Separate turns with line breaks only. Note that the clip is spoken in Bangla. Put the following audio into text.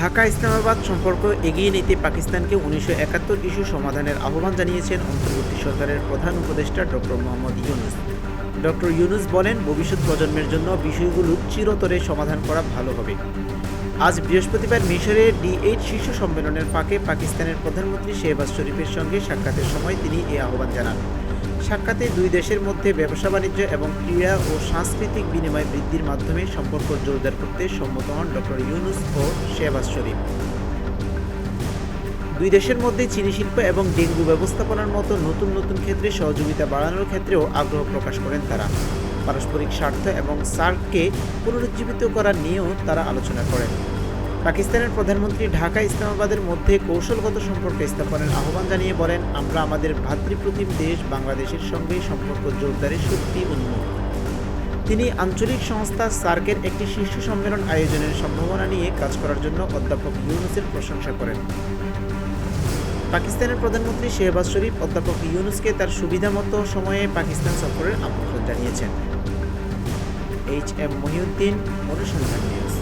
ঢাকা ইসলামাবাদ সম্পর্ক এগিয়ে নিতে পাকিস্তানকে উনিশশো একাত্তর ইস্যু সমাধানের আহ্বান জানিয়েছেন অন্তর্বর্তী সরকারের প্রধান উপদেষ্টা ডক্টর মোহাম্মদ ইউনুস। ডক্টর ইউনুস বলেন, ভবিষ্যৎ প্রজন্মের জন্য বিষয়গুলো চিরতরে সমাধান করা ভালো হবে। আজ বৃহস্পতিবার মিশরে ডি এইট শীর্ষ সম্মেলনের ফাঁকে পাকিস্তানের প্রধানমন্ত্রী শেহবাজ শরীফের সঙ্গে সাক্ষাতের সময় তিনি এ আহ্বান জানান। সাক্ষাতে দুই দেশের মধ্যে ব্যবসা বাণিজ্য এবং ক্রীড়া ও সাংস্কৃতিক বিনিময় বৃদ্ধির মাধ্যমে সম্পর্ক জোরদার করতে সম্মত হন ডক্টর ইউনুস ও শেহবাজ শরীফ। দুই দেশের মধ্যে চিনি শিল্প এবং ডেঙ্গু ব্যবস্থাপনার মতো নতুন নতুন ক্ষেত্রে সহযোগিতা বাড়ানোর ক্ষেত্রেও আগ্রহ প্রকাশ করেন তারা। পারস্পরিক স্বার্থ এবং সার্ককে পুনরুজ্জীবিত করা নিয়েও তারা আলোচনা করেন। পাকিস্তানের প্রধানমন্ত্রী ঢাকা ইসলামাবাদের মধ্যে কৌশলগত সম্পর্ক স্থাপনের আহ্বান জানিয়ে বলেন, আমরা আমাদের ভ্রাতৃপ্রতিম দেশ বাংলাদেশের সঙ্গে সম্পর্ক জোরদারে সত্যি উন্মুখ তিনি আঞ্চলিক সংস্থা সার্কের একটি শীর্ষ সম্মেলন আয়োজনের সম্ভাবনা নিয়ে কাজ করার জন্য অধ্যাপক ইউনুসের প্রশংসা করেন। পাকিস্তানের প্রধানমন্ত্রী শেহবাজ শরীফ, অধ্যাপক ইউনুসকে তার সুবিধামতো সময়ে পাকিস্তান সফরের আমন্ত্রণ জানিয়েছেন। এইচ এম মহিউদ্দিন, অনুসন্ধান নিউজ।